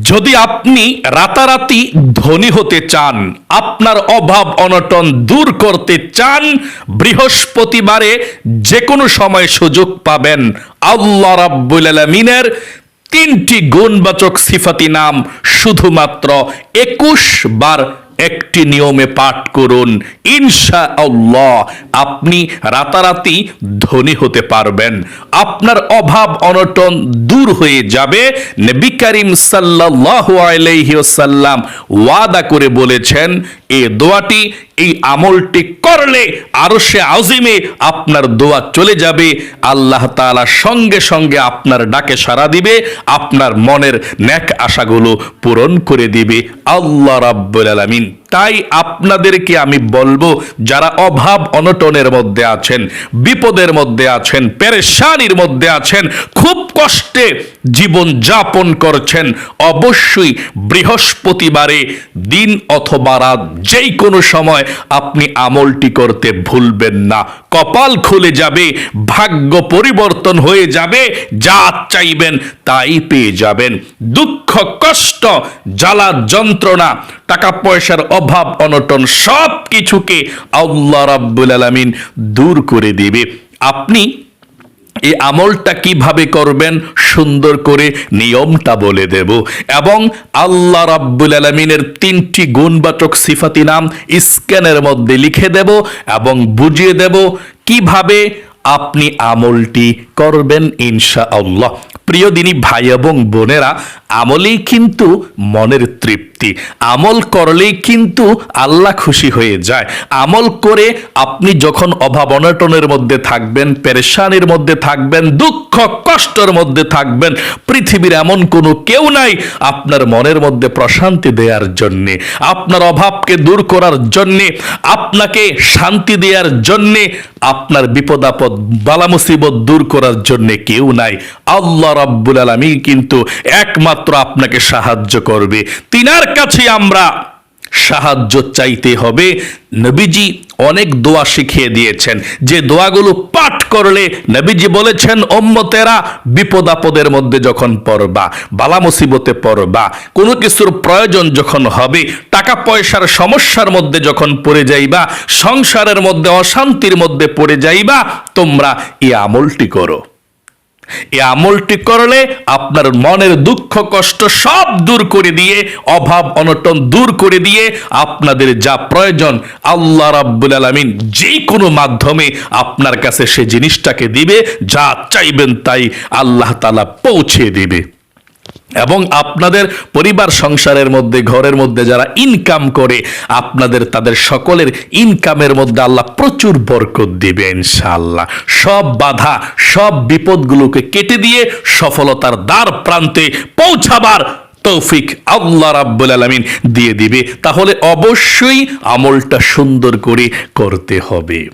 যদি আপনি রাতারাতি ধনী হতে চান, আপনার অভাব অনটন দূর করতে চান, বৃহস্পতিবারে যে কোনো সময় সুযোগ পাবেন। আল্লাহ রাব্বুল আলমিনের তিনটি গুণবাচক সিফাতি নাম শুধুমাত্র একুশ বার একটি নিয়মে পাঠ করুন। ইনশা আল্লাহ আপনি রাতারাতি ধনী হতে পারবেন। আপনার অভাব অনটন দূর হয়ে যাবে। নবী করিম সাল্লাল্লাহু আলাইহি ওয়াসাল্লাম ওয়াদা করে বলেছেন, এ দোয়াটি এই আমলটি করলে আরও সে আজিমে আপনার দোয়া চলে যাবে। আল্লাহ তালা সঙ্গে সঙ্গে আপনার ডাকে সাড়া দিবে, আপনার মনের ন্যাক আশাগুলো পূরণ করে দিবে। আল্লাহ রাব্বুল আলামিন। তাই আপনাদেরকে আমি বলব, যারা অভাব অনটনের মধ্যে আছেন, বিপদের মধ্যে আছেন, পেরেশানির মধ্যে আছেন, খুব কষ্টে জীবন যাপন করছেন, অবশ্যই বৃহস্পতিবারে, দিন অথবা রাত যেই কোনো সময় আপনি আমলটি করতে ভুলবেন না। কপাল খুলে যাবে, ভাগ্য পরিবর্তন হয়ে যাবে, যা চাইবেন তাই পেয়ে যাবেন। দুঃখ, কষ্ট, জ্বালা, যন্ত্রণা, টাকা পয়সার অভাব, অনটন সব কিছুকে আল্লাহ রাব্বুল আলামিন দূর করে দিবে। আপনি এই আমলটা কীভাবে করবেন? সুন্দর করে নিয়মটা বলে দেব। এবং আল্লাহ রাব্বুল আলমিনের তিনটি গুণবাচক সিফাতি নাম স্ক্যানের মধ্যে লিখে দেব এবং বুঝিয়ে দেব কীভাবে আপনি আমলটি করবেন ইনশা আল্লাহ প্রিয় দিনী ভাই এবং বোনেরা, আমলেই কিন্তু মনের তৃপ্তি। আমল করলেই কিন্তু আল্লাহ খুশি হয়ে যায়। আমল করে আপনি যখন অভাব অনটনের মধ্যে থাকবেন, পেরেশানির মধ্যে থাকবেন, দুঃখ কষ্টের মধ্যে থাকবেন, পৃথিবীর এমন কোনো কেউ নাই আপনার মনের মধ্যে প্রশান্তি দেওয়ার জন্যে, আপনার অভাবকে দূর করার জন্যে, আপনাকে শান্তি দেওয়ার জন্যে আপনার বিপদ আপদ, বালা মুসিবত দূর করার জন্য কেউ নাই। আল্লাহ রাব্বুল আলামিন কিন্তু একমাত্র আপনাকে সাহায্য করবে। তিনার কাছে আমরা সাহায্য চাইতে হবে। নবীজি অনেক দোয়া শিখিয়ে দিয়েছেন। যে দোয়াগুলো পাঠ করলে নবীজি বলেছেন ওম্মতেরা বিপদ আপদের মধ্যে যখন পড়বা, বালা মুসিবতে পড়বা, কোনো কিছুর প্রয়োজন যখন হবে, টাকা পয়সার সমস্যার মধ্যে যখন পড়ে যাইবা, সংসারের মধ্যে অশান্তির মধ্যে পড়ে যাইবা, তোমরা এই আমলটি করো। এই আমলটি করলে আপনার মনের দুঃখ, কষ্ট সব দূর করে দিয়ে, অভাব, অনটন দূর করে দিয়ে আপনাদের যা প্রয়োজন, আল্লাহ রাব্বুল আলামিন যে কোনো মাধ্যমে আপনার কাছে সে জিনিসটাকে দিবে, যা চাইবেন তাই আল্লাহ তাআলা পৌঁছে দিবে। এবং আপনাদের পরিবার সংসারের মধ্যে, ঘরের মধ্যে যারা ইনকাম করে, আপনাদের, তাদের সকলের ইনকামের মধ্যে আল্লাহ প্রচুর বরকত দিবে ইনশাআল্লাহ। সব বাধা, সব বিপদগুলোকে কেটে দিয়ে সফলতার দ্বার প্রান্তে পৌঁছাবার তৌফিক আল্লাহ রাব্বুল আলামিন দিয়ে দিবে। তাহলে অবশ্যই আমলটা সুন্দর করে করতে হবে।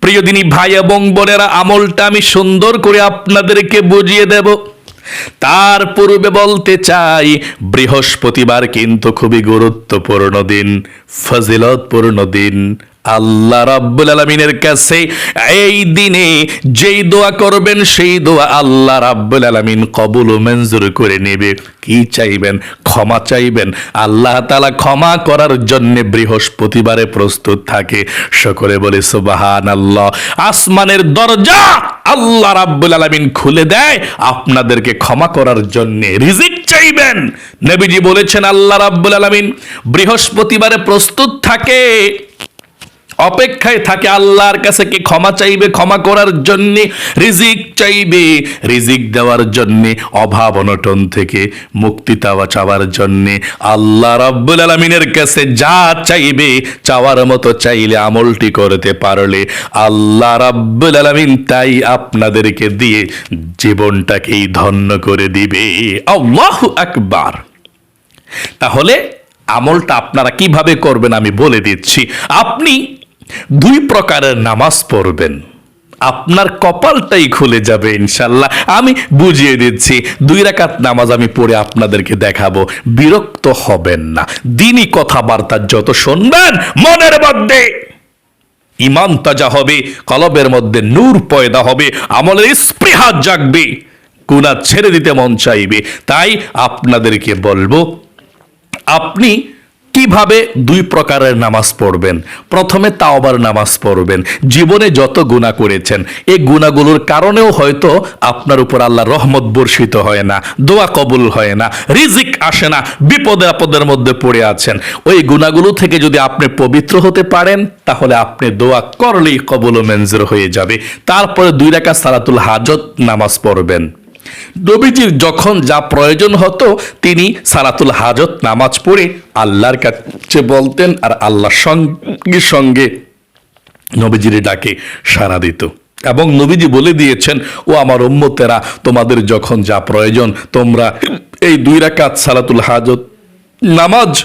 প্রিয় দিনী ভাই এবং বোনেরা, আমলটা আমি সুন্দর করে আপনাদেরকে বুঝিয়ে দেব। তার পূর্বে বলতে চাই বৃহস্পতিবার কিন্তু খুবই গুরুত্বপূর্ণ দিন ফজিলতপূর্ণ দিন। আল্লাহ রাব্বুল আলমিনের কাছে এই দিনে যেই দোয়া করবেন, সেই দোয়া আল্লাহ রাব্বুল আলমিন কবুল ও মঞ্জুর করে নেবে। কি চাইবেন? ক্ষমা চাইবেন? আল্লাহ তালা ক্ষমা করার জন্য বৃহস্পতিবারে প্রস্তুত থাকে। সকলে বলে সুবাহান আল্লাহ আসমানের দরজা আল্লাহ রাব্বুল আলমিন খুলে দেয়। আপনাদেরকে ক্ষমা করার জন্য রিজিক চাইবেন। নবীজি বলেছেন, আল্লাহ রাব্বুল আলমিন বৃহস্পতিবারে প্রস্তুত থাকে। অপেক্ষায় থাকে আল্লাহর কাছে কি ক্ষমা চাইবে, ক্ষমা করার জন্য, রিজিক চাইবে। রিজিক দেওয়ার জন্য, অভাব অনটন থেকে মুক্তি চাওয়া চাওয়ার জন্য আল্লাহ রাব্বুল আলমিনের কাছে যা চাইবে, চাওয়ার মতো চাইলে আমলটি করতে পারলে আল্লাহ রাব্বুল আলমিন তাই আপনাদেরকে দিয়ে জীবনটাকেই ধন্য করে দিবে। আল্লাহ আকবার। তাহলে আমলটা আপনারা কীভাবে করবেন আমি বলে দিচ্ছি। আপনি দুই প্রকারের নামাজ পড়বেন। আপনার কপালটাই খুলে যাবে ইনশাল্লাহ আমি বুঝিয়ে দিচ্ছি, দুই রাকাত নামাজ আমি পড়ে আপনাদেরকে দেখাবো। বিরক্ত হবেন না। দিনই কথাবার্তা যত শুনবেন, মনের মধ্যে ইমান তাজা হবে, কলবের মধ্যে নূর পয়দা হবে, আমলের স্পৃহা জাগবে গুণা ছেড়ে দিতে মন চাইবে। তাই আপনাদেরকে বলব, আপনি কীভাবে দুই প্রকারের নামাজ পড়বেন? প্রথমে তাওবার নামাজ পড়বেন। জীবনে যত গুণা করেছেন, এই গুণাগুলোর কারণেও হয়তো আপনার উপর আল্লাহ রহমত বর্ষিত হয় না, দোয়া কবুল হয় না, রিজিক আসে না, বিপদে আপদের মধ্যে পড়ে আছেন। ওই গুণাগুলো থেকে যদি আপনি পবিত্র হতে পারেন, তাহলে আপনি দোয়া করলেই কবুল ও মঞ্জুর হয়ে যাবে। তারপরে দুই রাকাত সালাতুল হাজত নামাজ পড়বেন। নবীজির যখন যা প্রয়োজন হতো, তিনি সালাতুল হাজত, নামাজ পড়ে আল্লাহর কাছে বলতেন আর আল্লাহর সঙ্গে সঙ্গে নবীজির ডাকে সাড়া দিত। এবং নবীজি বলে দিয়েছেন, ও আমার উম্মতেরা, তোমাদের যখন যা প্রয়োজন, তোমরা এই দুই রাকাত সালাতুল হাজত নামাজ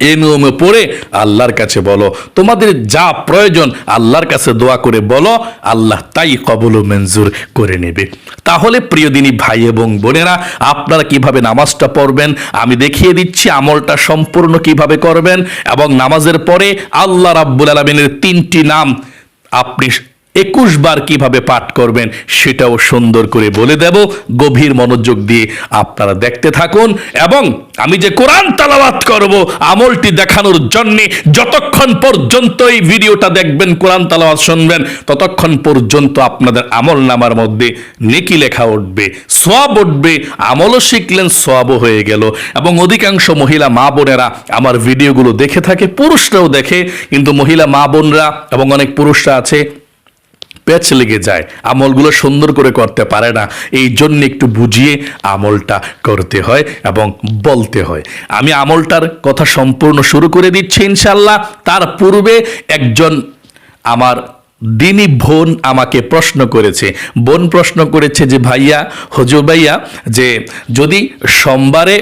এই নিয়মে পড়ে আল্লাহর কাছে বলো। তোমাদের যা প্রয়োজন আল্লাহর কাছে দোয়া করে বলো, আল্লাহ তাই কবল ও মঞ্জুর করে নেবে। তাহলে প্রিয় দিনী ভাই এবং বোনেরা, আপনারা কীভাবে নামাজটা পড়বেন? আমি দেখিয়ে দিচ্ছি আমলটা সম্পূর্ণ কীভাবে করবেন। এবং নামাজের পরে আল্লাহ রাব্বুল আলমিনের তিনটি নাম আপনি একুশ বার কীভাবে পাঠ করবেন সেটাও সুন্দর করে বলে দেব। গভীর মনোযোগ দিয়ে আপনারা দেখতে থাকুন এবং আমি যে কোরআন তালাবাত করব, আমলটি দেখানোর জন্যে যতক্ষণ পর্যন্ত এই ভিডিওটা দেখবেন, কোরআন তালাবাত শুনবেন, ততক্ষণ পর্যন্ত আপনাদের আমল নামার মধ্যে নেকি লেখা উঠবে, সোয়াব উঠবে, আমলও শিখলেন, সোয়াবও হয়ে গেল। এবং অধিকাংশ মহিলা মা বোনেরা আমার ভিডিওগুলো দেখে থাকে, পুরুষরাও দেখে, কিন্তু মহিলা মা বোনরা এবং অনেক পুরুষরা আছে প্যাচ লেগে যায়। আমলগুলো সুন্দর করে করতে পারে না। এই জন্য একটু বুঝিয়ে আমলটা করতে হয় এবং বলতে হয়। আমি আমলটার কথা সম্পূর্ণ শুরু করে দিচ্ছি ইনশাল্লাহ তার পূর্বে একজন আমার দিনী বোন আমাকে প্রশ্ন করেছে। বোন প্রশ্ন করেছে যে, ভাইয়া, হজুর ভাইয়া, যে যদি সোমবারে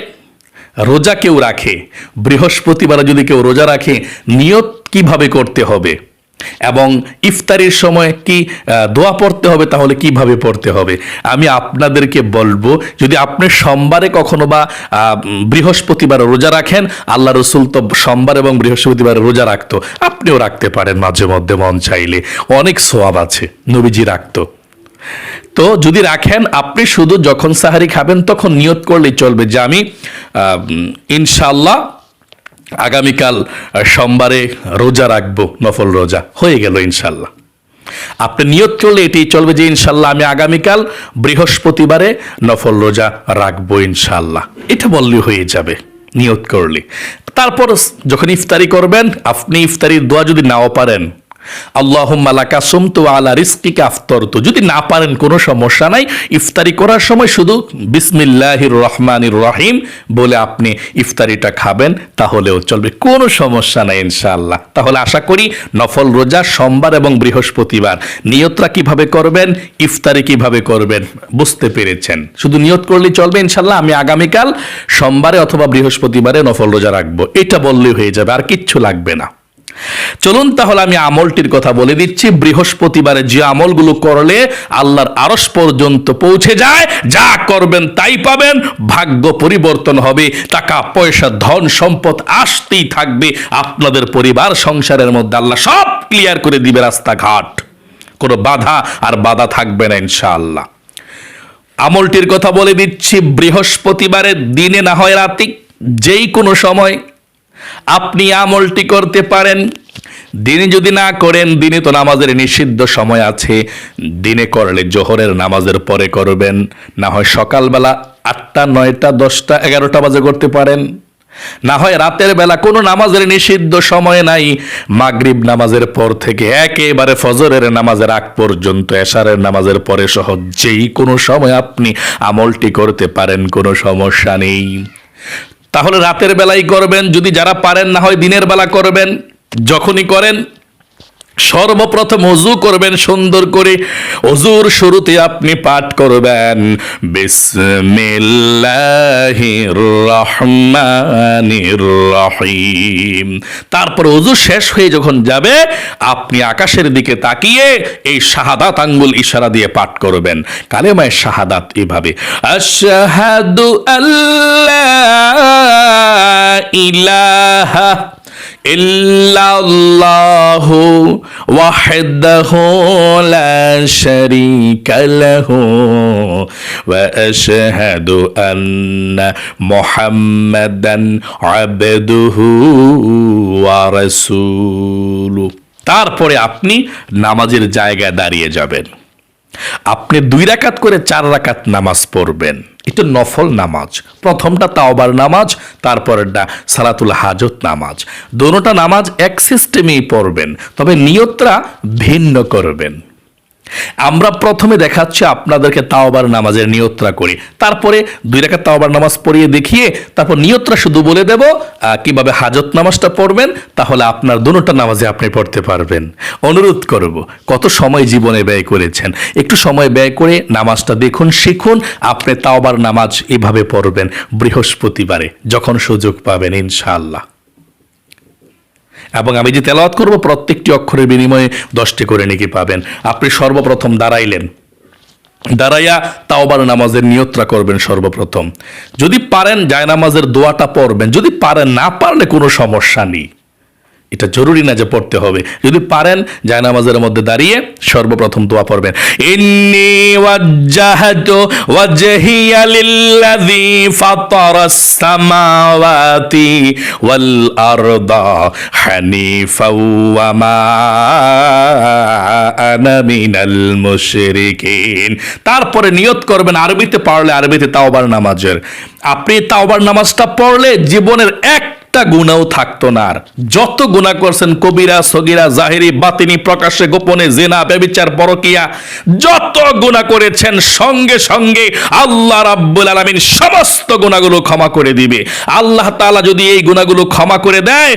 রোজা কেউ রাখে, বৃহস্পতিবার যদি কেউ রোজা রাখে, নিয়ত কীভাবে করতে হবে? এবং ইফতারির সময় কি দোয়া পড়তে হবে, তাহলে কীভাবে পড়তে হবে? আমি আপনাদেরকে বলব, যদি আপনি সোমবারে কখনো বা বৃহস্পতিবার রোজা রাখেন, আল্লাহ রসুল তো সোমবার এবং বৃহস্পতিবার রোজা রাখতো, আপনিও রাখতে পারেন মাঝে মধ্যে মন চাইলে। অনেক সোয়াব আছে, নবীজি রাখতো। তো যদি রাখেন, আপনি শুধু যখন সাহারি খাবেন, তখন নিয়ত করলেই চলবে যে আমি ইনশাল্লাহ আগামীকাল সোমবারে রোজা রাখব, নফল রোজা। হয়ে গেল ইনশাল্লাহ। আপনি নিয়ত করলে এটি চলবে যে ইনশাল্লাহ আমি আগামীকাল, বৃহস্পতিবারে নফল রোজা রাখব ইনশাল্লাহ। এটা বললে হয়ে যাবে, নিয়ত করলে। তারপর যখন ইফতারি করবেন, আপনি ইফতারির দোয়া যদি নাও পারেন আল্লাহ মালাকা সুমতু আলা রিস্কিকা আফতরতু। যদি না পারেন, কোনো সমস্যা নাই। ইফতারি করার সময় শুধু বিসমিল্লাহির রহমানির রহিম বলে আপনি ইফতারিটা খাবেন, তাহলেও চলবে। কোনো সমস্যা নাই ইনশাআল্লাহ। তাহলে আশা করি নফল রোজা সোমবার এবং বৃহস্পতিবার নিয়তরা কীভাবে করবেন, ইফতারি কীভাবে করবেন, বুঝতে পেরেছেন। শুধু নিয়ত করলেই চলবে ইনশাল্লাহ আমি আগামীকাল সোমবারে অথবা বৃহস্পতিবারে নফল রোজা রাখব। এটা বললেই হয়ে যাবে, আর কিচ্ছু লাগবে না। চলুন তাহলে আমি আমলটির কথা বলে দিচ্ছি। বৃহস্পতিবারে যে আমলগুলো করলে আল্লাহর আরস পর্যন্ত পৌঁছে যায়, যা করবেন তাই পাবেন। ভাগ্য পরিবর্তন হবে, টাকা, পয়সা, ধন, সম্পদ আসতেই থাকবে। আপনাদের পরিবার সংসারের মধ্যে আল্লাহ সব ক্লিয়ার করে দিবে রাস্তাঘাট। কোনো বাধা আর বাধা থাকবে না ইনশাআল্লাহ। আমলটির কথা বলে দিচ্ছি বৃহস্পতিবারের দিনে না হয় রাতে, যেই কোনো সময় আপনি আমলটি করতে পারেন। দিনে যদি না করেন, দিনে তো নামাজের নিষিদ্ধ সময় আছে। দিনে করলে জোহরের নামাজের পরে করবেন। না হয় সকালবেলা আটটা, নয়টা, দশটা, এগারোটা বাজে করতে পারেন। না হয় রাতের বেলা কোনো নামাজের নিষিদ্ধ সময় নাই। মাগরিব নামাজের পর থেকে একেবারে ফজরের নামাজের আগ পর্যন্ত, এশারের নামাজের পরে সহ যেই কোনো সময় আপনি আমলটি করতে পারেন, কোনো সমস্যা নেই। তাহলে রাতের বেলায় করবেন যদি যারা পারেন না হয় দিনের বেলা করবেন যখনই করেন সর্বপ্রথম অজু করবেন, সুন্দর করে। অজুর শুরুতে আপনি পাঠ করবেন। রহিম। তারপর অজু শেষ হয়ে যখন যাবে, আপনি আকাশের দিকে তাকিয়ে এই শাহাদাত আঙ্গুল ইশারা দিয়ে পাঠ করবেন। কালেমায় শাহাদাত এভাবে ইলাহা ইল্লাল্লাহু ওয়াহদাহু লা শারীকা লাহু ওয়া আশহাদু আন্না মুহাম্মাদান আবদুহু ওয়া রাসূলুহু তারপরে আপনি নামাজের জায়গায় দাঁড়িয়ে যাবেন। আপনি দুই রাকাত করে চার রাকাত নামাজ পড়বেন। এটা নফল নামাজ। প্রথমটা তাওবার নামাজ, তারপরেরটা সালাতুল হাজত নামাজ। দোনোটা নামাজ এক সিস্টেমেই পড়বেন, তবে নিয়তরা ভিন্ন করবেন। আমরা প্রথমে দেখাচ্ছি আপনাদেরকে তাওবার নামাজের নিয়ত্রা করি। তারপরে দুই রেখা তাওবার নামাজ পড়িয়ে দেখিয়ে তারপর নিয়ত্রা শুধু বলে দেব কীভাবে হাজত নামাজটা পড়বেন, তাহলে আপনার দুটোটা নামাজে আপনি পড়তে পারবেন। অনুরোধ করব, কত সময় জীবনে ব্যয় করেছেন? একটু সময় ব্যয় করে নামাজটা দেখুন, শিখুন, আপনি তাওবার নামাজ এভাবে পড়বেন বৃহস্পতিবারে, যখন সুযোগ পাবেন ইনশাআল্লাহ। এবং আমি যে তেলাওয়াত করব, প্রত্যেকটি অক্ষরের বিনিময়ে দশটি করে নাকি পাবেন। আপনি সর্বপ্রথম দাঁড়াইলেন। দাঁড়াইয়া তাওবার নামাজের নিয়ত্রা করবেন সর্বপ্রথম। যদি পারেন জায়নামাজের দোয়াটা পড়বেন। যদি পারেন, না পারলে কোনো সমস্যা নেই। এটা জরুরি না যে পড়তে হবে। যদি পারেন, জায়নামাজের মধ্যে দাঁড়িয়ে সর্বপ্রথম দোয়া পড়বেন। ইন্নি ওয়াজহিয়া লিল্লাযী ফাতারাস সামাওয়াতি ওয়াল আরদা হানিফাও ওয়া মা আনা মিনাল মুশরিকিন। তারপরে নিয়ত করবেন আরবিতে পড়লে আরবিতে তাওবার নামাজের। আপনি তাওবার নামাজটা পড়লে জীবনের এক একটা গুণাও থাকতো না আর। যত গুণা করছেন কবিরা, সগিরা, জাহেরি, বাতিনি, প্রকাশ্যে, গোপনে, জেনা, ব্যবিচার, পরকিয়া, যত গুণা করেছেন, সঙ্গে সঙ্গে আল্লাহ রাব্বুল আলামিন সমস্ত গুণাগুলো ক্ষমা করে দিবে। আল্লাহ তাআলা যদি এই গুণাগুলো ক্ষমা করে দেয়,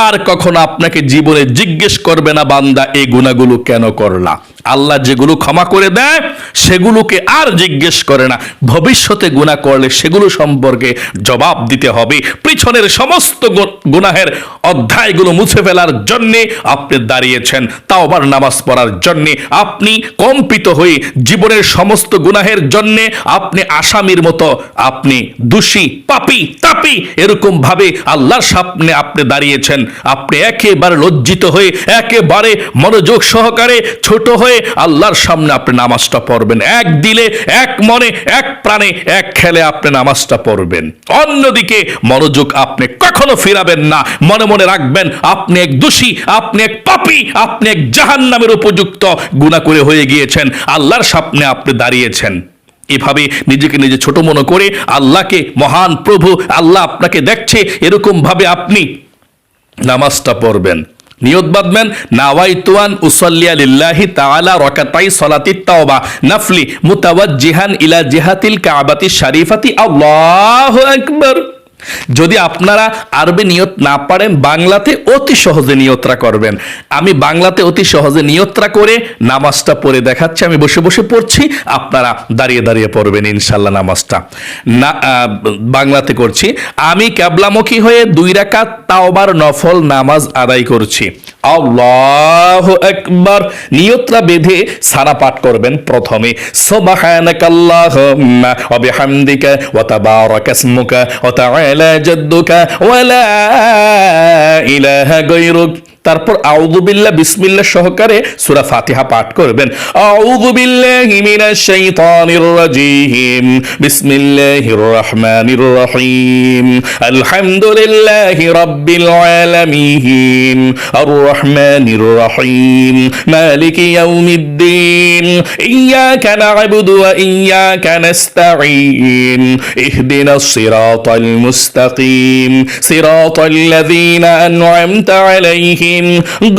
আর কখনো আপনাকে জীবনে জিজ্ঞেস করবে না, বান্দা, এই গুণাগুলো কেন করলা? আল্লাহ যেগুলো ক্ষমা করে দেয়, সেগুলোকে আর জিজ্ঞেস করে না। ভবিষ্যতে গুণা করলে সেগুলো সম্পর্কে জবাব দিতে হবে। পিছনের সমস্ত গু- গুনাহের অধ্যায়গুলো মুছে ফেলার জন্যে আপনি দাঁড়িয়েছেন। তাওবার নামাজ পড়ার জন্যে। আপনি কম্পিত হয়ে জীবনের সমস্ত গুনাহের জন্যে আপনি আসামির মতো আপনি দোষী, পাপি, তাপি এরকম ভাবে আল্লাহর সামনে আপনি দাঁড়িয়েছেন। আপনি একেবারে লজ্জিত হয়ে, একেবারে মনোযোগ সহকারে ছোট হয়ে আল্লাহর সামনে আপনি নামাজটা পড়বেন। এক দিলে, এক মনে, এক প্রাণে, এক খেলে আপনি নামাজটা পড়বেন। অন্যদিকে মনোযোগ আপনি কখনো ফিরাবেন না। মনে মনে রাখবেন, আপনি এক দোষী, আপনি এক পাপী, আপনি এক জাহান্নামের উপযুক্ত। গুণা করে হয়ে গিয়েছেন, আল্লাহর সামনে আপনি দাঁড়িয়েছেন। এভাবে নিজেকে নিজে ছোট মনে করে আল্লাহকে মহান প্রভু, আল্লাহ আপনাকে দেখছে এরকম ভাবে আপনি নামাজটা পড়বেন। নিয়ত বাঁধবেন, নাওয়াইতুয়ান উসাল্লিয়া লিল্লাহি তাআলা রাকাতাই সালাতিত তাওবা। নাফলি মুতাওয়াজ্জিহান ইলা জিহাতিল কাবাতি শরীফাতি। আল্লাহু আকবার। যদি আপনারা আরবি নিয়ত না পারেন, বাংলাতে অতি সহজে নিয়তরা করবেন। আমি বাংলাতে অতি সহজে নিয়তরা করে নামাজটা পড়ে দেখাচ্ছি। আমি বসে বসে পড়ছি, আপনারা দাঁড়িয়ে দাঁড়িয়ে পড়বেন ইনশাল্লাহ নামাজটা। না বাংলাতে করছি। আমি ক্যাবলামুখী হয়ে দুই রাকাত তাওবার নফল নামাজ আদায় করছি। আল্লাহু আকবার। নিয়তরা বেঁধে সারা পাঠ করবেন প্রথমে। সুবহানাকাল্লাহুম্মা ওয়া বিহামদিকা ওয়া তাবারাকা ইসমুকা ওয়া জাদ্দুকা ওয়া লা ইলাহা গায়রুক তারপর আউযু বিল্লাহ, বিসমিল্লাহ সহকারে সূরা ফাতিহা পাঠ করবেন। আউযু বিল্লাহি মিনাশ শাইতানির রাজিম। বিসমিল্লাহির রহমানির রহিম। আলহামদুলিল্লাহি রাব্বিল আলামিন। আর রহমানির রহিম। মালিকি ইয়াউমিদ্দিন। ইয়াকা না'বুদু ওয়া ইয়াকা নাস্তাঈন। ইহদিনাস সিরাতাল মুস্তাকিম। সিরাতাল লাযীনা আন'আমতা আলাইহিম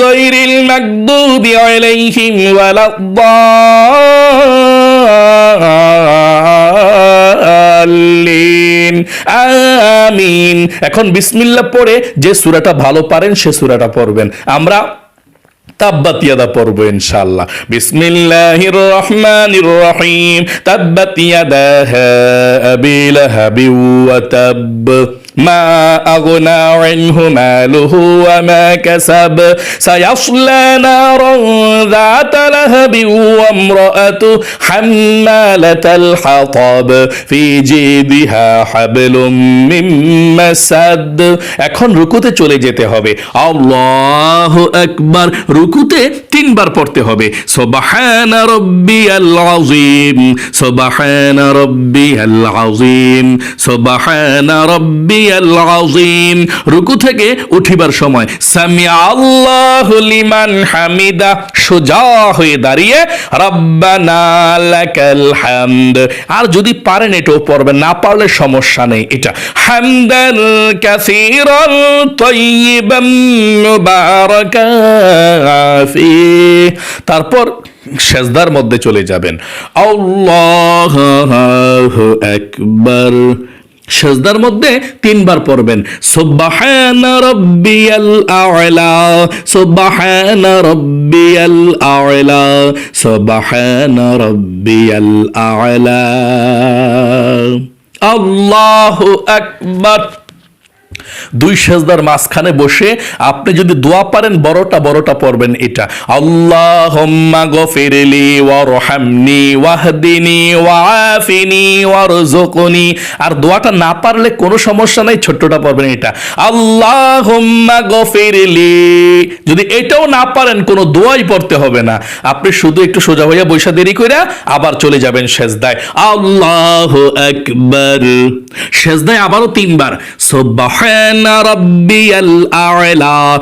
গায়রিল মাগদুবি আলাইহিম ওয়ালাদ-দাল্লিন আমিন। এখন বিসমিল্লাহ পড়ে যে সূরাটা ভালো পারেন সে সূরাটা পড়বেন। আমরা তাব্বাত ইয়াদা পড়বো ইনশাআল্লাহ বিসমিল্লাহির রহমানির রহিম তাব্বাত ইয়াদা আবি লাহাবি ওয়া তাব ما أغنى عنه ماله وما كسب سيصلى نارا ذات لهب وامرأته حمالة الحطب في جيدها حبل من مسد এখন রুকুতে চলে যেতে হবে আল্লাহ আকবার রুকুতে তিনবার পড়তে হবে। সুবহান রাব্বিয়াল আযীম রুকু থেকে উঠিবার সময় সামিয়া আল্লাহু লিমান হামিদা, সোজা হয়ে দাঁড়িয়ে, রব্বানা লাকাল হামদ। আর যদি পারেন এটাও পড়বেন, না পারলে সমস্যা নেই এটা। হামদান কাসীরান তাইয়িবান মুবারাকান ফি তারপর সেজদার মধ্যে চলে যাবেন। আল্লাহু আকবার। সেজদার মধ্যে তিনবার পড়বেন। সুবহান রাব্বিয়াল আ'লা, সুবহান রাব্বিয়াল আ'লা, সুবহান রাব্বিয়াল আ'লা। আল্লাহু আকবার। দুই সেজদার মাঝখানে বসে আপনি যদি দোয়া পারেন, বড়টা বড়টা পড়বেন এটা। আল্লাহুম্মা গফিরলি ওয়ারহামনি ওয়াহদিনি ওয়াআফিনি ওয়ারযুকনি। আর দোয়াটা না পারলে কোনো সমস্যা নাই, ছোট্টটা পড়বেন এটা। আল্লাহুম্মা গফিরলি। যদি এটাও না পারেন, কোনো দোয়াই পড়তে হবে না। আপনি শুধু একটু সোজা হইয়া বৈশা দেরি কইরা আবার চলে যাবেন সেজদায়। আল্লাহু আকবার। সেজদায় আবারও তিনবার। সুবহান রাব্বিয়াল আ'লা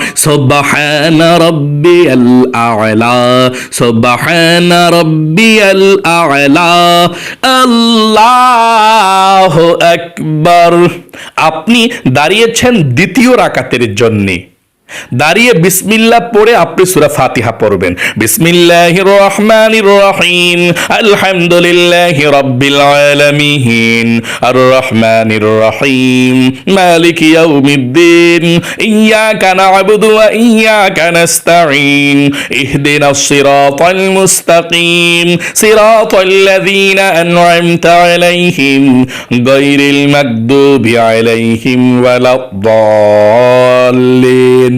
রাব্বিয়াল আ'লা সুবহান রাব্বিয়াল আ'লা আল্লাহু আকবার। আপনি দাঁড়িয়েছেন দ্বিতীয় রাকাতের জন্যে। দাঁড়িয়ে বিসমিল্লাহ পড়ে আপনি সূরা ফাতিহা পড়বেন। বিসমিল্লাহির রহমানির রহিম আলহামদুলিল্লাহি রাব্বিল আলামিন। আর রহমানির রহিম মালিক ইয়াউমিদ্দিন। ইয়াকা না'বুদু ওয়া ইয়াকা নাস্তাঈন। ইহদিনাস সিরাতাল মুস্তাকিম। সিরাতাল লাযীনা আন'আমতা আলাইহিম। গায়রিল মাগদুবি আলাইহিম ওয়ালাদ-দাল্লিন।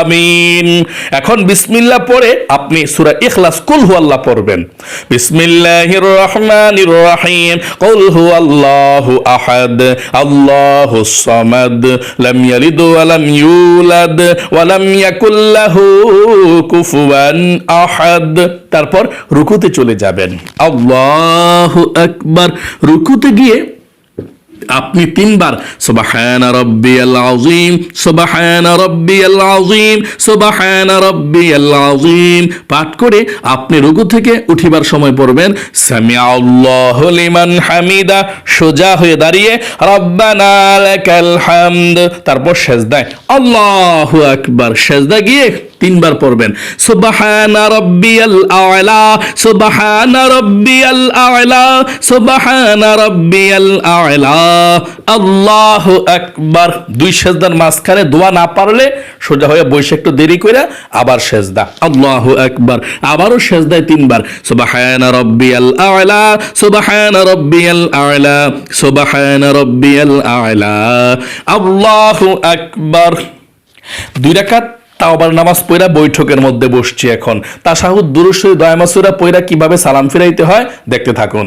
আমিন। এখন বিসমিল্লাহ পড়ে আপনি সুরা ইখলাস, কুল হুয়াল্লাহ পড়বেন। বিসমিল্লাহির রহমানির রহিম। কুল হুয়াল্লাহু আহাদ আল্লাহুস সামাদ, লাম ইয়ালিদ ওয়া লাম ইউলাদ, ওয়া লাম ইয়াকুল লাহু কুফুয়ান আহাদ। তারপর রুকুতে চলে যাবেন। আল্লাহু আকবার। রুকুতে গিয়ে আপনি তিনবার, সুবহান সুবহান রাব্বিয়াল আযীম পাঠ করে আপনি রুকু থেকে উঠিবার সময় পড়বেন সামিআ আল্লাহু লিমান হামিদা, সোজা হয়ে দাঁড়িয়ে, রব্বানা লাকাল হামদ। তারপর সেজদায়, আল্লাহু আকবার, সেজদা গিয়ে তিনবার পড়বেন। সুবহানা রাব্বিয়াল আ'লা, সুবহানা রাব্বিয়াল আ'লা, সুবহানা রাব্বিয়াল আ'লা। আল্লাহু আকবার। দুই সেজদার মাঝখানে দোয়া না পারলে সোজা হয়ে বসে একটু দেরি করে আবার সেজদা। আল্লাহু আকবার। আবারও সেজদায় তিনবার। সুবহানা রাব্বিয়াল আ'লা, সুবহানা রাব্বিয়াল আ'লা, সুবহানা রাব্বিয়াল আ'লা। আল্লাহু আকবার। দুই রাকাত তাওবার নামাজ পয়রা বৈঠকের মধ্যে বসছি এখন। তা তাসাহুদ দুরুশ্বরী দয়ামাসুরা পয়রা কীভাবে সালাম ফিরাইতে হয়, দেখতে থাকুন।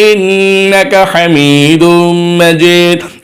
إنك حميد مجيد.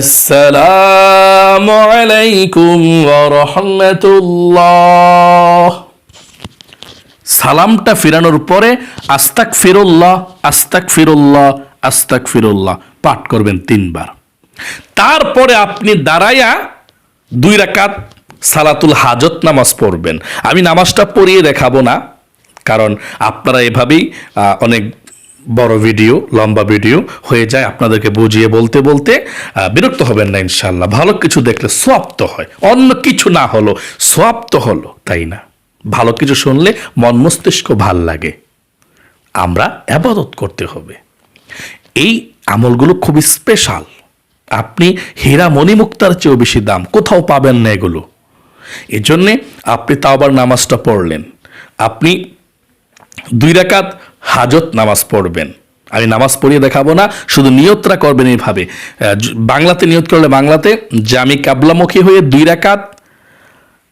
السلام عليكم ورحمة الله সালামটা ফিরানোর পরে আস্তাক ফিরুল্লাহ আস্তাক ফিরুল্লাহ আস্তাক ফিরুল্লাহ পাঠ করবেন তিনবার তারপরে আপনি দাঁড়াইয়া দুই রাকাত সালাতুল হাজত নামাজ পড়বেন আমি নামাজটা পড়িয়ে দেখাবো না কারণ আপনারা এভাবেই আহ, অনেক বড় ভিডিও, লম্বা ভিডিও হয়ে যায় আপনাদেরকে বুঝিয়ে বলতে বলতে বিরক্ত হবেন না ইনশাল্লাহ ভালো কিছু দেখলে সোয়াপ্ত হয়। অন্য কিছু না হলো, সোয়াপ্ত হলো, তাই না? ভালো কিছু শুনলে মন মস্তিষ্ক ভালো লাগে। আমরা আবাদত করতে হবে। এই আমলগুলো খুবই স্পেশাল আপনি হীরা মণিমুক্তার চেয়েও বেশি দাম, কোথাও পাবেন না এগুলো। এজন্যে আপনি তাওবার নামাজটা পড়লেন। আপনি দুই রাকাত হাজত নামাজ পড়বেন। আমি নামাজ পড়িয়ে দেখাবো না, শুধু নিয়তরা করবেন এইভাবে। বাংলাতে নিয়ত করলে বাংলাতে আমি কাবলামুখী হয়ে দুই রাকাত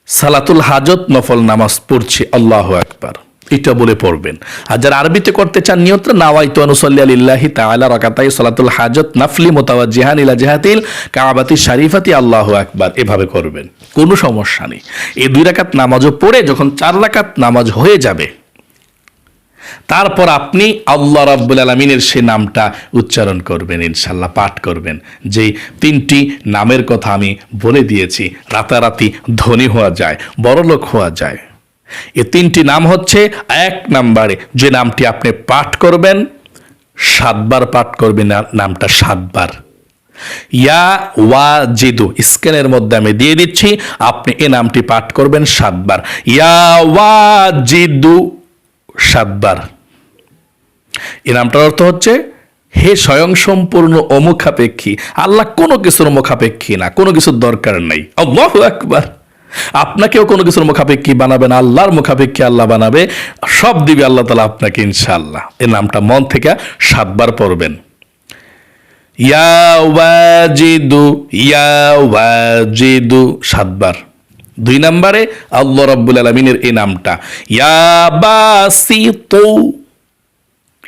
সালাতুল হাজত নফল নামাজ পড়ছি, আল্লাহ আকবার। এটা বলে পড়বেন। আর যারা আরবিতে করতে চান নিয়ত নাওয়াই নাওয়াইতু আনুসল্লি আলিল্লাহি তাআলা রাকাতাই সালাতুল হাজত নাফলি মোতাওয়াজ্জিহান ইলা জিহাতিল কাবাতি শারিফাতি, আল্লাহ আকবার। এভাবে করবেন। কোনো সমস্যা নেই। এই দুই রাকাত নামাজও পড়ে, যখন চার রাকাত নামাজ হয়ে যাবে তারপর আপনি আল্লাহ রাব্বুল আলমিনের সে নামটা উচ্চারণ করবেন ইনশাল্লাহ পাঠ করবেন। যেই তিনটি নামের কথা আমি বলে দিয়েছি, রাতারাতি ধনী হওয়া যায়, বড়লোক হওয়া যায়। এ তিনটি নাম হচ্ছে এক নাম্বারে, যে নামটি আপনি পাঠ করবেন, সাতবার পাঠ করবেন নামটা সাতবার। ইয়া ওয়া জিদু স্ক্যানের মধ্যে আমি দিয়ে দিচ্ছি, আপনি এ নামটি পাঠ করবেন সাতবার। ইয়া ওয়া জিদু সাতবার এ নামটার অর্থ হচ্ছে, হে স্বয়ং সম্পূর্ণ অমুখাপেক্ষী, আল্লাহ কোনো কিছুর মুখাপেক্ষী না, কোনো কিছুর দরকার নেই। আল্লাহ একবার আপনাকেও কোনো কিছুর মুখাপেক্ষী বানাবেন আল্লাহর মুখাপেক্ষী আল্লাহ বানাবে, সব দিবে আল্লাহ তালা আপনাকে ইনশাআল্লাহ। এ নামটা মন থেকে সাতবার পড়বেন। ইয়া ওয়াজিদু ইয়া ওয়াজিদু সাতবার দুই নম্বরে আল্লাহ রাব্বুল আলমিনের এই নামটা। ইয়া বাসিতু।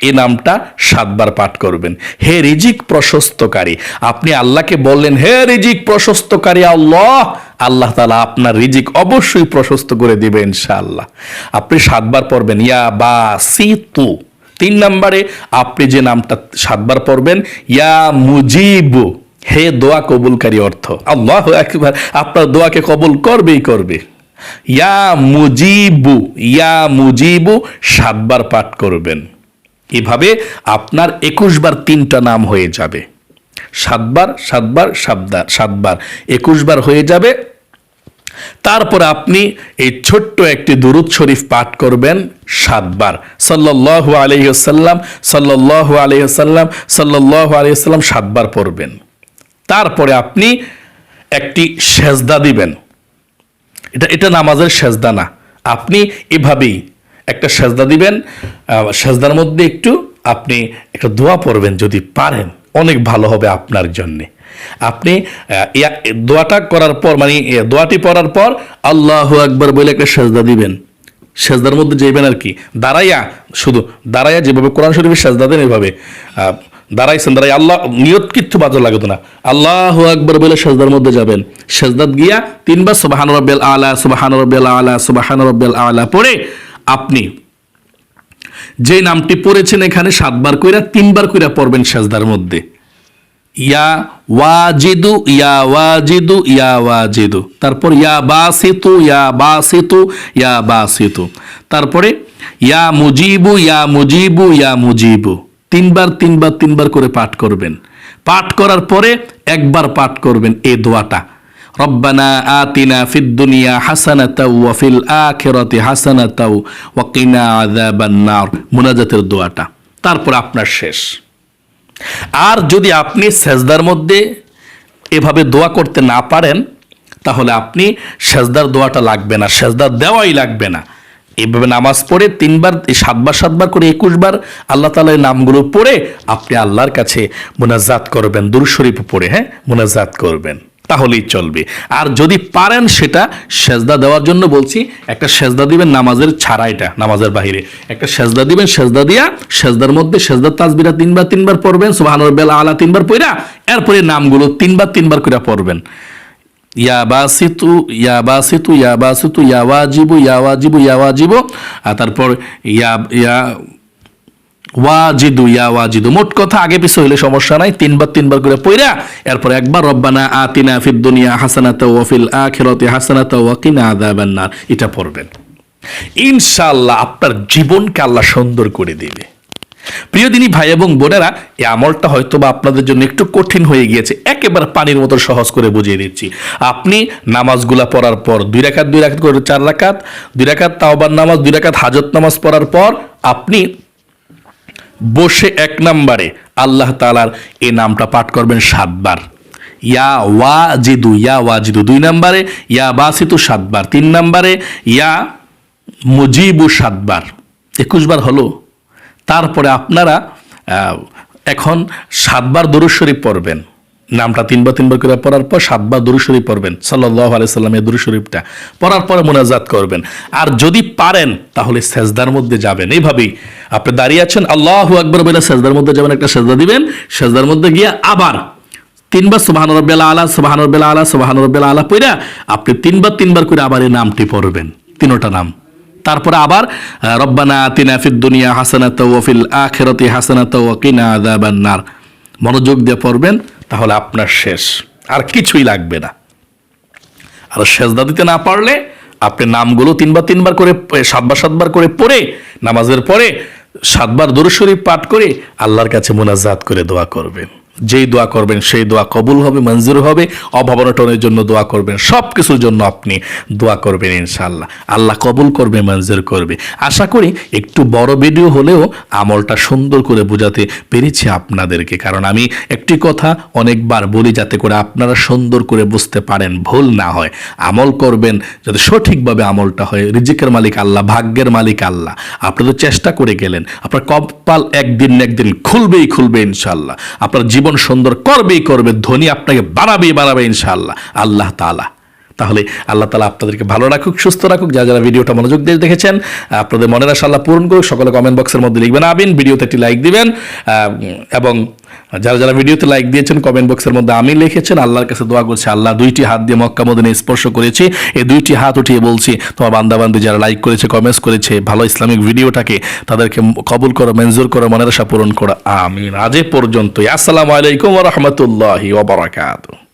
এই নামটা সাতবার পাঠ করবেন। হে রিজিক প্রশস্তকারী, আপনি আল্লাহকে বললেন, হে রিজিক প্রশস্তকারী আল্লাহ আল্লাহ তালা আপনার রিজিক অবশ্যই প্রশস্ত করে দিবে ইনশাআল্লাহ। আপনি সাতবার পড়বেন, ইয়া বা সি সিতু তিন নম্বরে আপনি যে নামটা সাতবার পড়বেন, ইয়া মুজিবু। হে দোয়া কবুলকারী অর্থ। আল্লাহ একবার আপনার দোয়াকে কবুল করবেই করবে। ইয়া মুজিবু ইয়া মুজিবু সাতবার পাঠ করবেন। এভাবে আপনার একুশ বার তিনটা নাম হয়ে যাবে। সাতবার সাতবার সাতবার সাতবার একুশ বার হয়ে যাবে। তারপর আপনি এই ছোট্ট একটি দুরুদ শরীফ পাঠ করবেন সাতবার। সাল্লাল্লাহু আলহিহসাল্লাম সাল্লাল্লাহু আলহিহসাল্লাম সাল্লাল্লাহু আলহিহসাল্লাম সাতবার পড়বেন। তারপরে আপনি একটি সেজদা দিবেন। এটা এটা নামাজের সেজদা না। আপনি এভাবেই একটা সেজদা দিবেন সেজদার মধ্যে একটু আপনি একটা দোয়া পড়বেন যদি পারেন, অনেক ভালো হবে আপনার জন্যে। আপনি দোয়াটা করার পর মানে দোয়াটি পড়ার পর আল্লাহ আকবর বলে একটা সেজদা দিবেন। সেজদার মধ্যে যাইবেন আর কি। দাঁড়াইয়া, শুধু দাঁড়াইয়া যেভাবে কোরআন শরীফের সেজদা দেন এভাবে দাঁড়াইছেন, দাঁড়াই, আল্লাহ, নিয়ত কিচ্ছু বাজার লাগতো না। আল্লাহ আকবর বলে সেজদার মধ্যে যাবেন। সেজদাত গিয়া তিনবার সুবাহান রব্বেল আলা, সুবাহান রব্বেল আলা, সুবাহান রব্বেল আলা পড়ে আপনি যে নামটি পড়েছেন এখানে সাতবার কইরা তিনবার কইরা পড়বেন সেজদার মধ্যে। ইয়া ওয়াজিদু ইয়া ওয়াজিদু ইয়া ওয়াজিদু। তারপর ইয়া বাসিতু ইয়া বাসিতু ইয়া বাসিতু। তারপরে ইয়া মুজিবু ইয়া মুজিবু ইয়া মুজিবু। তিনবার তিনবার তিনবার করে পাঠ করবেন। পাঠ করার পরে একবার পাঠ করবেন এই দোয়াটা। রব্বানা আতিনা ফিদ দুনিয়া হাসানাতাও ওয়া ফিল আখিরাতি হাসানাতাও ওয়া কিনা মুনাজাতের দোয়াটা। তারপর আপনার শেষ। আর যদি আপনি সেজদার মধ্যে এভাবে দোয়া করতে না পারেন, তাহলে আপনি সেজদার দোয়াটা লাগবে না। সেজদার দেওয়াই লাগবে না। এভাবে নামাজ পড়ে তিনবার, সাতবার সাতবার করে একুশ বার আল্লাহ তালার নামগুলো পড়ে আপনি আল্লাহর কাছে মোনাজাত করবেন দুর শরীফ পড়ে হ্যাঁ মোনাজাত করবেন। তাহলেই চলবে। আর যদি পারেন সেটা সেজদা দেওয়ার জন্য বলছি, একটা সেজদা দিবেন নামাজের ছাড়া এটা, নামাজের বাহিরে। একটা সেজদা দিবেন, সেজদা দিয়া সেজদার মধ্যে সেজদার তাজবিরা তিনবার তিনবার পড়বেন সুবহানুর বেলা আলা তিনবার পড়া এরপরে নামগুলো তিনবার তিনবার করে পড়বেন। ইয়া বাসিতু ইয়া বাসিতু ইয়া বাসিতু ইয়া ওয়াজিবু ইয়া ওয়াজিবু ইয়া ওয়াজিবু আর তারপর ইয়া ইয়া ওয়াজিদু মোট কথা আগে পিছু হইলে সমস্যা নাই, তিনবার তিনবার করে পইরা এরপর একবার রব্বানা আতিনা ফিদ দুনিয়া হাসানাতা ওয়া আখিরাতি হাসানাতা ওয়া কিনা আযাবান নার। এটা পড়বেন। ইনশাআল্লাহ আপনার জীবনকে আল্লাহ সুন্দর করে দিবে। প্রিয় দিনী ভাই এবং বোনেরা, এই আমলটা হয়তো বা আপনাদের জন্য একটু কঠিন হয়ে গিয়েছে। একেবারে পানির মতো সহজ করে বুঝিয়ে দিচ্ছি। আপনি নামাজগুলা পড়ার পর দুই রাকাত দুই রাকাত করে চার রাকাত, দুই রাকাত তাওবার নামাজ, দুই রাকাত হাজত নামাজ পড়ার পর আপনি বসে এক নাম্বারে আল্লাহ তালার এই নামটা পাঠ করবেন সাতবার। ইয়া ওয়া জিদু ইয়া ওয়াজিদু দুই নম্বরে, ইয়া বাসিতু সাতবার। তিন নম্বরে, ইয়া মুজিবু সাতবার। একুশ বার হলো? তারপরে আপনারা এখন সাতবার দরুদ শরীফ পড়বেন। নামটা তিনবার তিনবার করে পড়ার পর সাতবার দরুদ শরীফ পড়বেন। সাল্লাহ আলাইসাল্লামের দরুদ শরীফটা পড়ার পরে মোনাজাত করবেন। আর যদি পারেন, তাহলে সেজদার মধ্যে যাবেন। এইভাবেই আপনি দাঁড়িয়ে আছেন, আল্লাহ আকবর বলে সেজদার মধ্যে যাবেন, একটা সেজদা দিবেন। সেজদার মধ্যে গিয়ে আবার তিনবার সুবাহান রব্বেলা আলা, সুবাহান রব্বেলা আলা, সুবাহান রব্বেলা আলা পইরা আপনি তিনবার তিনবার করে আবার এই নামটি পড়বেন। তিনোটা নাম। তারপরে আবার রব্বানা আতিনা ফিদ দুনিয়া হাসানাত ওয়া ফিল আখিরাতি হাসানাত ওয়া কিনা আযাবান নার। মনোযোগ দিয়ে পড়বেন, তাহলে আপনার শেষ। আর কিছুই লাগবে না। আর সেজদা দিতে না পারলে আপনি নামগুলো তিনবার তিনবার করে সাতবার সাতবার করে পড়ে, নামাজের পরে সাতবার দরুদ শরীফ পাঠ করে আল্লাহর কাছে মোনাজাত করে দোয়া করবেন। যেই দোয়া করবেন, সেই দোয়া কবুল হবে, মঞ্জুর হবে অভাবনটনের জন্য দোয়া করবেন সব কিছুর জন্য আপনি দোয়া করবেন ইনশাআল্লাহ। আল্লাহ কবুল করবে, মঞ্জুর করবে। আশা করি একটু বড় ভিডিও হলেও আমলটা সুন্দর করে বোঝাতে পেরেছি আপনাদেরকে, কারণ আমি একটি কথা অনেকবার বলি যাতে করে আপনারা সুন্দর করে বুঝতে পারেন, ভুল না হয়। আমল করবেন যাতে সঠিকভাবে আমলটা হয়। রিজিকের মালিক আল্লাহ, ভাগ্যের মালিক আল্লাহ। আপনি চেষ্টা করে গেলেন। আপনার কপাল একদিন একদিন খুলবেই খুলবে ইনশাল্লাহ আপনার জীবন সুন্দর করবেই করবে ধনী আপনাকে বাড়াবেই বাড়াবে ইনশাল্লাহ আল্লাহ তাআলা তাহলে আল্লাহ তালা আপনাদেরকে ভালো রাখুক, সুস্থ রাখুক, যারা যারা ভিডিওটা মনোযোগ দিয়ে দেখেছেন আপনাদের মনের আশা আল্লাহ পূরণ করুক। সকলে কমেন্ট বক্সের মধ্যে লিখবেন আবিন ভিডিওতে একটি লাইক দিবেন এবং যারা যারা ভিডিওতে লাইক দিয়েছেন কমেন্ট বক্সের মধ্যে আমি লিখেছেন, আল্লাহর কাছে দোয়া করছি, আল্লাহ, দুইটি হাত দিয়ে মক্কা মদিনে স্পর্শ করেছি। এই দুইটি হাত উঠিয়ে বলছি, তোমার বান্দাবান্দি যারা লাইক করেছে কমেন্টস করেছে, ভালো ইসলামিক ভিডিওটাকে তাদেরকে কবুল করো, মঞ্জুর করো, মনের আশা পূরণ করো। আমিন। আজ এ পর্যন্তই। আসসালামু আলাইকুম রহমতুল্লাহি ওবরাকাতুহ